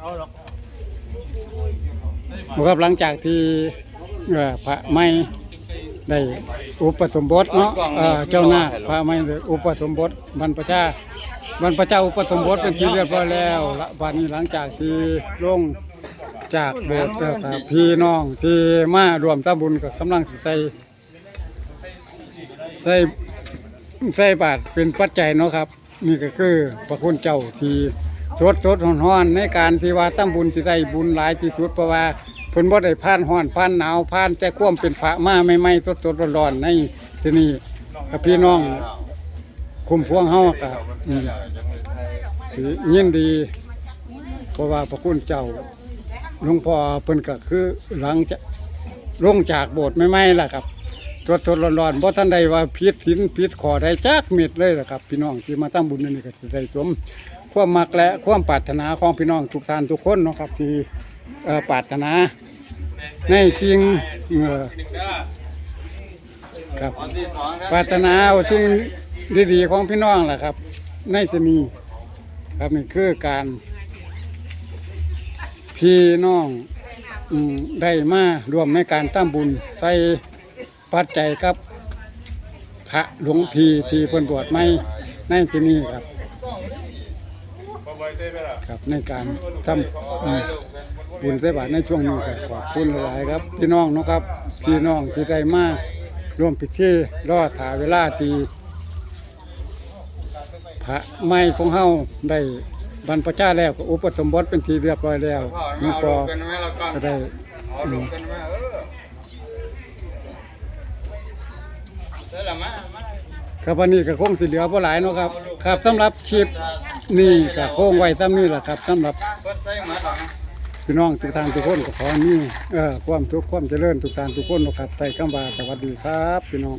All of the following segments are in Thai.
เอาหรอกครับหลังจากที่เอ่อพระไม่ได้อุปสมบทเนาะเอ่อเจ้าหน้าพระไม่ได้อุปสมบทบรรพชาบรรพชาอุปสมบทเป็นที่เรียบร้อยแล้วละบัดนี้หลังจากที่ลงจากโบสถ์แล้วครับพี่น้องที่มารวมทำบุญกับกำลังสิใส่ใส่ใส่บาตรเป็นปัจจัยเนาะครับ นี่ก็คือพระคุณเจ้าที่ สดสดๆร้อนในการที่ว่าทำบุญที่ได้บุญหลายที่สุดเพราะว่าเพิ่นบ่ได้ผ่านร้อนผ่านหนาวผ่านแต่ความเป็นพระมาใหม่ๆสดๆร้อนๆในที่นี่กับพี่น้องคุ้มพวงเฮาก็อืมถือยินดี เพราะว่าพระคุณเจ้าหลวงพ่อเพิ่นก็คือหลังจากลงจากโบสถ์ใหม่ๆล่ะครับ สดสดๆร้อนๆบ่ทันใดว่าผิดศีลผิดขอได้จักเม็ดเลยล่ะครับ พี่น้องที่มาทำบุญนี่ก็สิได้สมความมักและความปรารถนาของพี่น้องทุกท่านทุกคนนะครับ ที่เอ่อปรารถนาในสิ่งครับปรารถนาสิ่งดีๆของพี่น้องแหละครับในที่นี้ครับนี่คือการ พี่น้องได้มารวมในการตั้มบุญใส่ ปัจจัยกับ พระหลวงพีที่เพิ่นบวชไม่ในที่นี้ครับ ครับในการทำบุญใส่บาตรในช่วงนี้ก็ขอบคุณหลายครับ พี่น้องเนาะครับ พี่น้องที่ได้มาร่วมพิธีรอดถาเวลาที่พระไม่ของเฮาได้บรรพชาแล้วก็อุปสมบทเป็นทีเรียบร้อยแล้วหลวงพ่อก็ได้ อืมครับวันนี้ก็คงสิเหลือบ่หลายเนาะครับ ครับสำหรับคลิปนี่ก็คงไว้ซ้ำนี้แหละครับสำหรับพี่น้องทุกท่านทุกคนก็ขอมีเอ่อความทุกข์ความเจริญทุกท่านทุกคนเนาะครับใส่คำว่าสวัสดีครับพี่น้อง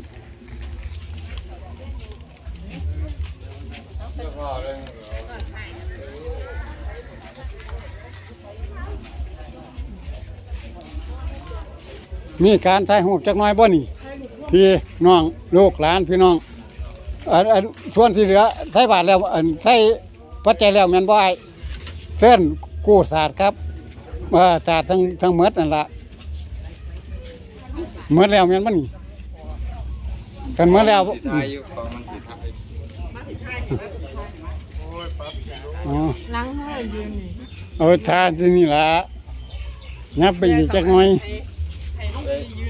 มีการถ่ายรูปจักหน่อยบ่นี่ พี่น้องลูกหลานพี่น้องอันอันส่วนที่เหลือใส่บาทแล้วอันใส่ปัจจัยแล้วแม่นบ่ไอ้เส้นกู้ศาสตร์ครับเอ่อศาสตร์ทั้งทั้งหมดนั่นล่ะหมดแล้วแม่นบ่นี่กันหมดแล้วอ๋อล้างห้ายืนนี่ เอาทานที่นี่ล่ะงับไปอีกจักหน่อย ไ